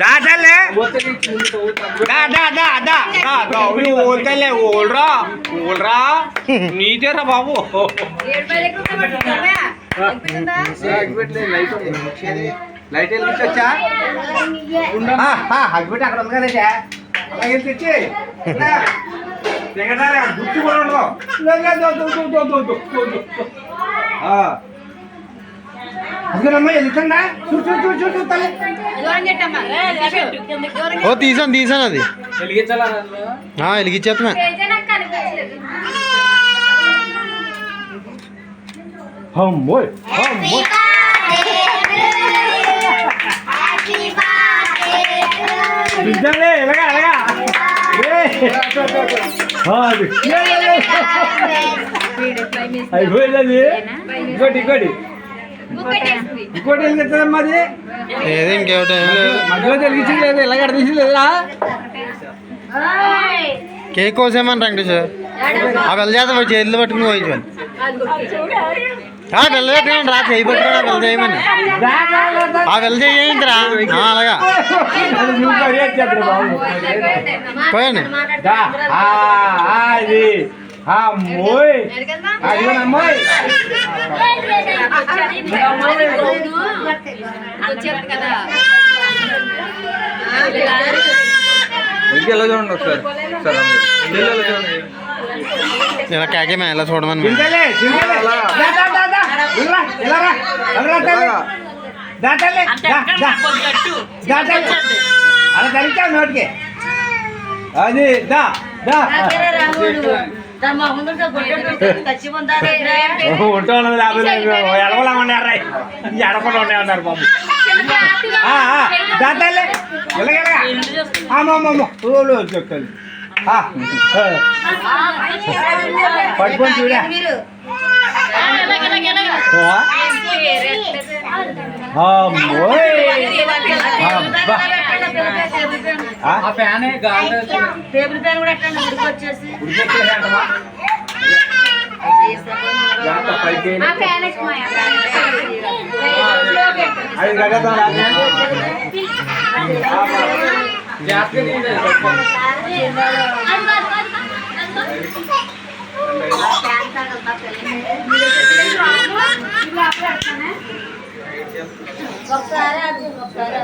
దాదలే దా దా దా ఓల్తలే ఓల్రా ఓల్రా నీదేరా బాబు light వెళ్ళొచ్చా husband అక్కడ ఉంది కదా అలాగే తెచ్చి గుర్తు కూడా ఉండదు ఓ తీసాను తీసాను అది. వెలిగించేస్తున్నా. అమ్మోయ్ అమ్మోయ్ నిజంలే ఏ, ఏ. అయిపోయింది ఇంకోటి ఇంకోటి. ఇంకోటి వెలిగించదమ్మా అది? ఏది ఇంకేమిటి? మధ్యలో వెలిగించి లేదు ఇలాగ తీసి లేదా కేక్ కోసేమని రండి సార్. ఆ వెళ్ళ చేత చేతులు పట్టుకుని పోయించాను వెళ్ళ పెట్టండి రా చేయి పట్టుకుని వెళ్ళ చేయమని. ఆ వెళ్ళ చేయండి రా అలాగా. పోయండి. అమ్మోయ్. ఇంకెలా చూడండి ఒకసారి. ఇంకెలా చూడండి ఇలా చూడమని దా, దా. దా. తల్లి. అలా ధరించావు నోటికి. అది దా. దా ఉంటాను లేకపోతే ఎడవలా ఉన్నారా ఎడకుండా ఉండే ఉన్నారు బాబు. ఆ, ఆ, దా తల్లి ఇలాగెలాగా అమ్మమ్మమ్మ ఓలో చెప్తాను ఆ, ఆ. పట్టుకొని చూడా. ఆ? అమ్మోయ్ అబ్బా. ఆ? టేబుల్ ఫ్యాన్ కూడా ఎట్లా వచ్చేసి ఉడికెత్తలేదంటమా? జాగ్రత్త, పైకి వెళ్ళి. ఐదు గడ్డతో రాజా. ఒకసారి అది ఒకసారి అది.